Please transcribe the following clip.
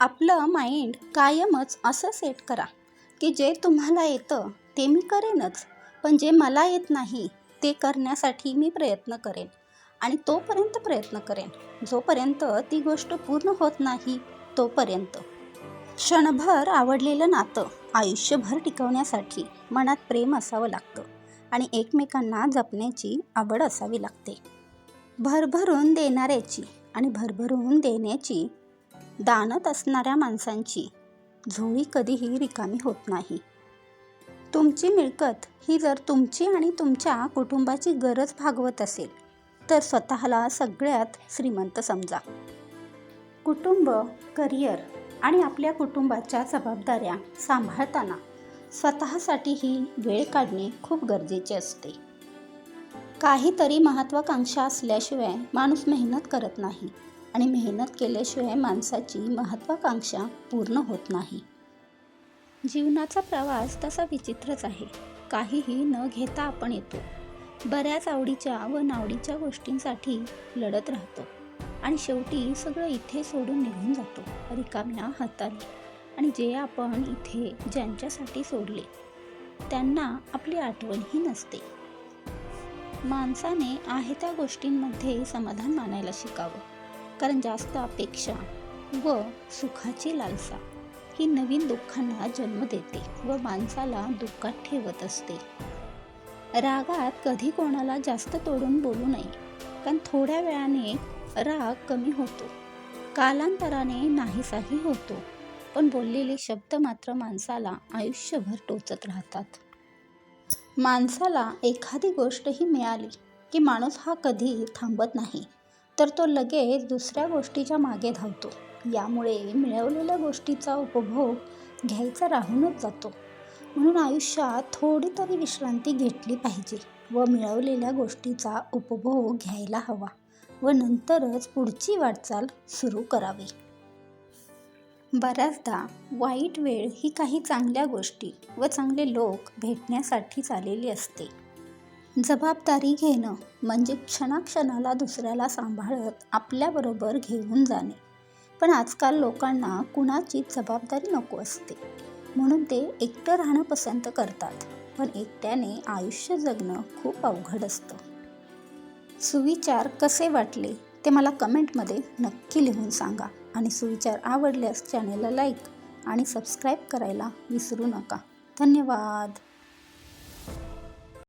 आपलं माइंड कायमच असं सेट करा की जे तुम्हाला येतं ते मी करेनच पण जे मला येत नाही ते करण्यासाठी मी प्रयत्न करेन आणि तोपर्यंत प्रयत्न करेन. जोपर्यंत ती गोष्ट पूर्ण होत नाही तोपर्यंत. क्षणभर आवडलेलं नातं आयुष्यभर टिकवण्यासाठी मनात प्रेम असावं लागतं आणि एकमेकांना जपण्याची आवड असावी लागते. भरभरून देणाऱ्याची आणि भरभरून देण्याची दानत असणाऱ्या माणसांची झोळी कधीही रिकामी होत नाही. तुमची मिळकत ही जर तुमची आणि तुमच्या कुटुंबाची गरज भागवत असेल तर स्वतःला सगळ्यात श्रीमंत समजा. कुटुंब करिअर आणि आपल्या कुटुंबाच्या जबाबदाऱ्या सांभाळताना स्वतःसाठीही वेळ काढणे खूप गरजेचे असते. काहीतरी महत्त्वाकांक्षा असल्याशिवाय माणूस मेहनत करत नाही. आणि मेहनत केल्याशिवाय माणसाची महत्त्वाकांक्षा पूर्ण होत नाही. जीवनाचा प्रवास तसा विचित्रच आहे. काहीही न घेता आपण येतो. बऱ्याच आवडीच्या व नावडीच्या गोष्टींसाठी लढत राहतो. आणि शेवटी सगळं इथे सोडून निघून जातो. रिकाम्या हाताने. आणि जे आपण इथे ज्यांच्यासाठी सोडले त्यांना आपली आठवणही नसते. माणसाने आहे त्या गोष्टींमध्ये समाधान मानायला शिकावं. कारण जास्त अपेक्षा व सुखाची लालसा ही नवीन दुःखांना जन्म देते व माणसाला दुःखात ठेवत असते. रागात कधी कोणाला जास्त तोडून बोलू नये कारण थोड्या वेळाने राग कमी होतो. कालांतराने नाहीसाही होतो पण बोललेले शब्द मात्र माणसाला आयुष्यभर टोचत राहतात. माणसाला एखादी गोष्टही मिळाली की माणूस हा कधी थांबत नाही. तर तो लगेच दुसऱ्या गोष्टीच्या मागे धावतो. यामुळे मिळवलेल्या गोष्टीचा उपभोग घ्यायचा राहूनच जातो. म्हणून आयुष्यात थोडी तरी विश्रांती घेतली पाहिजे व मिळवलेल्या गोष्टीचा उपभोग घ्यायला हवा व नंतरच पुढची वाटचाल सुरू करावी. बऱ्याचदा वाईट वेळ ही काही चांगल्या गोष्टी व चांगले लोक भेटण्यासाठीच आलेली असते. जबाबदारी घेणं म्हणजे क्षणाक्षणाला दुसऱ्याला सांभाळत आपल्याबरोबर घेऊन जाणे. पण आजकाल लोकांना कुणाचीच जबाबदारी नको असते. म्हणून ते एकटं राहणं पसंत करतात. पण एकट्याने आयुष्य जगणं खूप अवघड असतं. सुविचार कसे वाटले ते मला कमेंटमध्ये नक्की लिहून सांगा आणि सुविचार आवडल्यास चॅनेलला लाईक आणि सबस्क्राईब करायला विसरू नका. धन्यवाद.